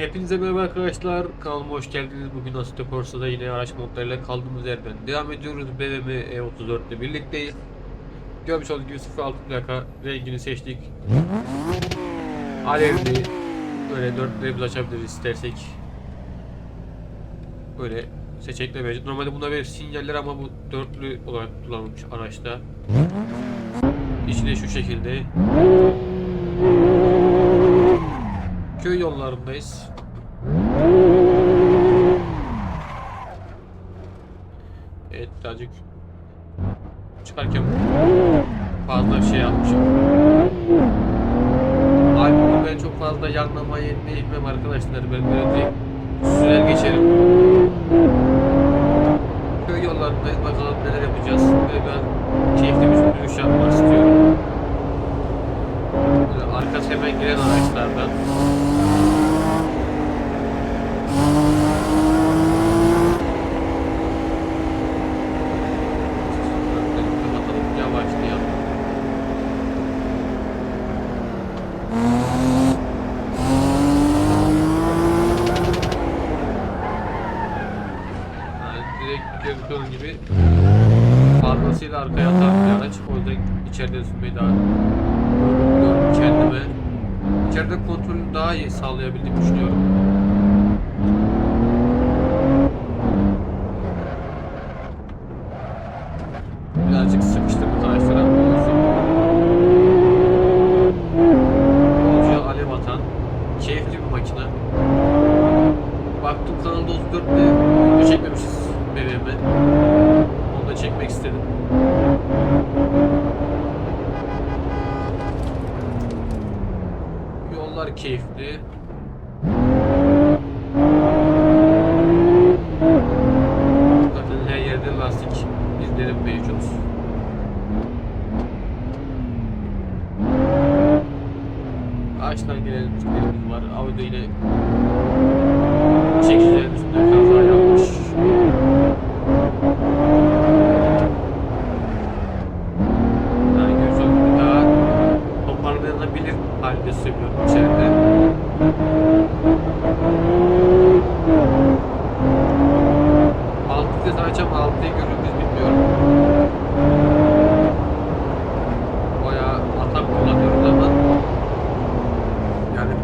Hepinize merhaba arkadaşlar. Kanalıma hoş geldiniz. Bugün Assetto Corsa'da yine araç modlarıyla kaldığımız yerden devam ediyoruz. BMW E34 ile birlikteyiz. Görmüş olduğunuz gibi 06 plaka rengini seçtik. Alevli böyle dörtlerimizi açabiliriz istersek. Böyle seçenekler mevcut. Normalde buna verir sinyaller ama bu dörtlü olarak kullanılmış araçta. İçi de şu şekilde. Köy yollarındayız. Evet birazcık çıkarken fazla bir şey yapmışım. Abi ben çok fazla yanlamayı etmeyim arkadaşlar. Ben böyle direkt sürer geçerim. Köy yollarındayız. Bakalım neler yapacağız. Böyle biraz keyifli bir sürüş yapmak istiyorum. Böyle arkası hemen gelen araçlardan. İçeride sürmeyi daha kendime. İçeride kontrolü daha iyi sağlayabildiğimi düşünüyorum. Yollar keyifli.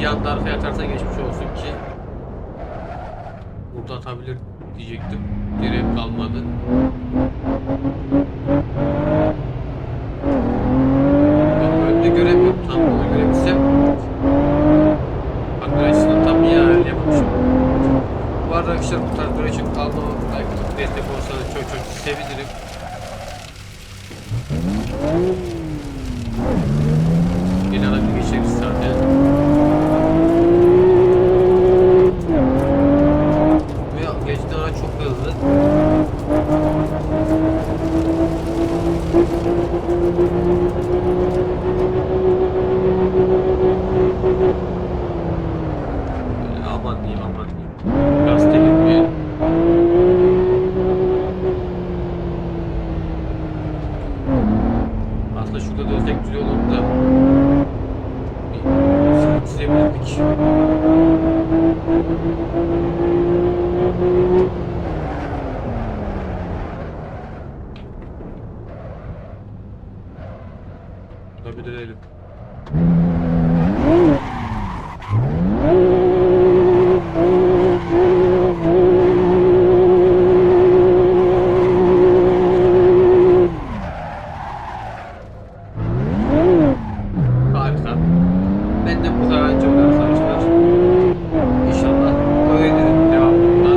Yani bir anda arkaya atarsa geçmiş olsun ki burada atabilir diyecektim. Direkt kalmadı. Arkadaşlar. Bu tarz video için kanalıma like destek olursanız çok çok sevinirim. Dönelim. Harika. Ben de bu kadar önce oluyor arkadaşlar. İnşallah öğrenirim devamında.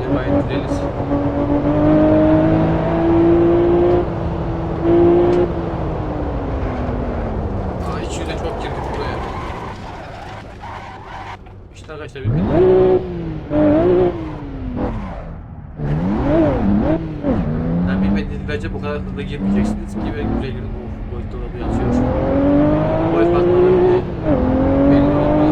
Devam ederiz. Aa içi de çok girdik buraya. İşte arkadaşlar bir Ben bilmediğiniz hızlı girmeyeceksiniz ki ben güzel girdim. Of, boyut dolabı yazıyor. Boyut patladı bile. Belli oldu.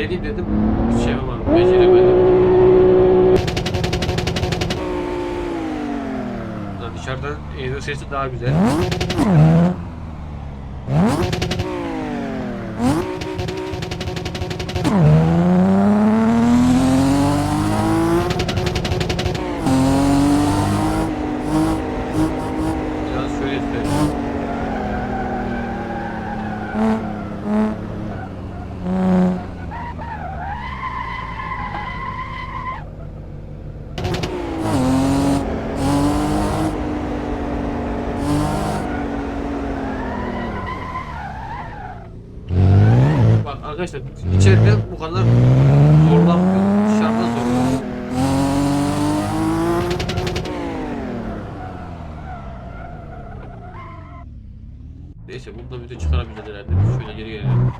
Deneyim dedim, bir şey yapamadım, beceremedim. Lan dışarıdan egzoz sesi daha güzel. Arkadaşlar içeride bu kadar zorlanmıyor. Dışarıda zorlanıyor. Neyse bundan video çıkaramayacağız herhalde. Şöyle geri gelelim.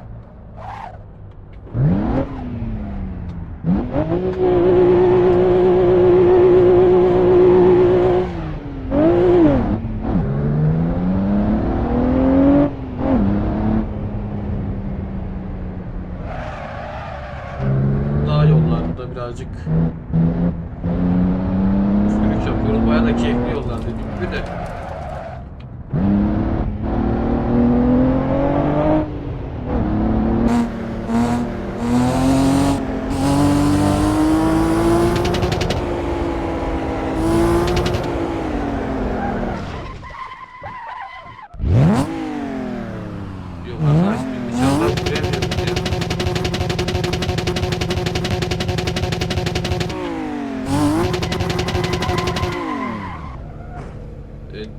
Dağ yollarında birazcık sürük yapıyoruz. Bayağı da keyifli yollar dediğim gibi de. Yok arkadaş bir dışarıdan buraya mı yapacağız?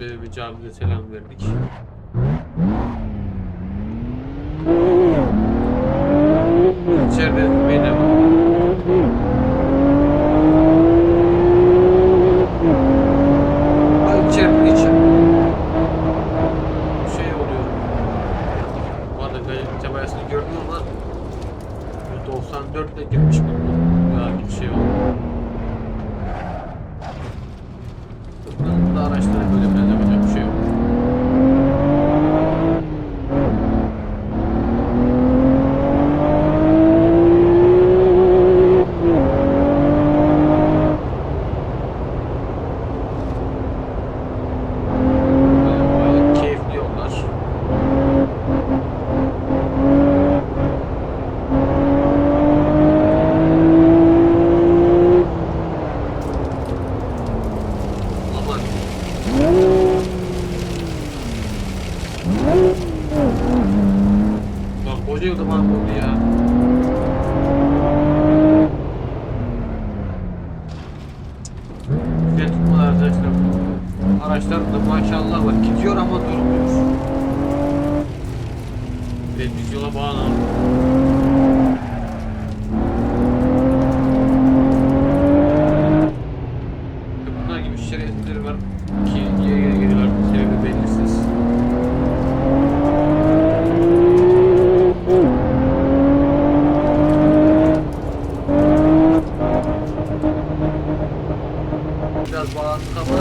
Evet böyle camide selam verdik. İçeride Ay içeride içim şey oluyor. Bu arada gayet temayasını gördüm ama 94'te girmiş bu. Ya bir şey oldu. Buradan da araçlara böyle biraz yapacak bir şey yok. Böyle bayağı keyifli yollar. Aman. Yolda mahvoldu ya. Güzel tutmalar arkadaşlar. Araçlar da maşallah var. Gidiyor ama durmuyor. Ve biz yola bağlanalım. Şerefsizleri var ki geri geliyorlar sebebi belirsiz. Biraz bağlandık ama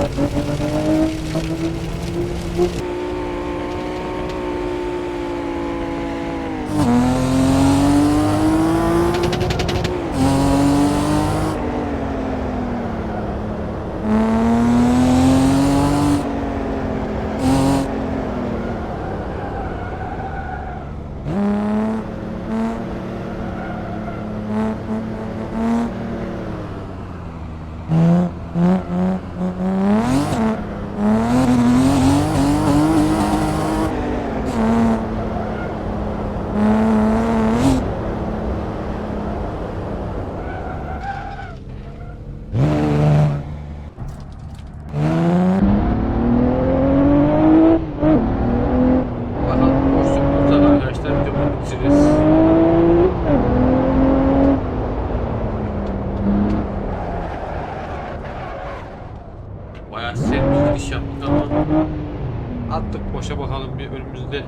bir önümüzde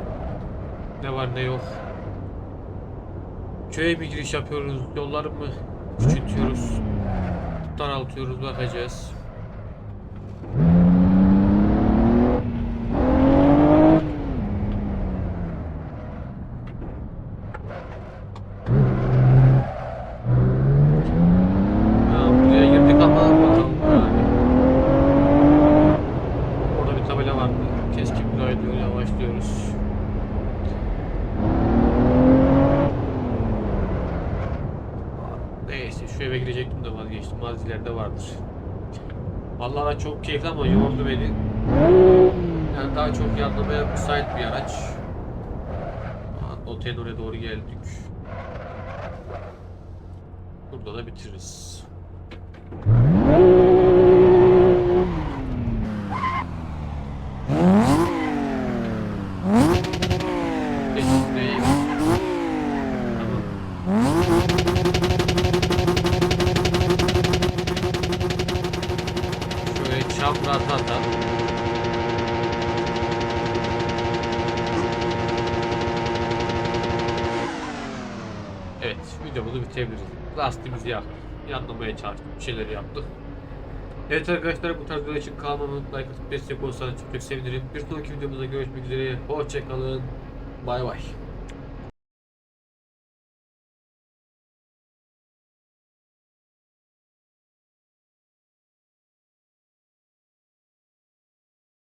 ne var ne yok. Köye mi giriş yapıyoruz? Yolları mı küçültüyoruz? Daraltıyoruz bakacağız. Neyse şu eve girecektim de vazgeçtim. Az ileride vardır. Vallahi araç çok keyifli ama yordu beni. Yani daha çok yanlamaya müsait bir araç. Otelin oraya doğru geldik. Burada da bitiririz. Bitirebiliriz. Lastiğimizi yaktık. Yanlamaya çalıştık, bir şeyler yaptık. Evet arkadaşlar bu tarz videolar için kanalıma like atıp destek olursanız çok çok sevinirim. Bir sonraki videomuzda görüşmek üzere. Hoşçakalın. Bay bay.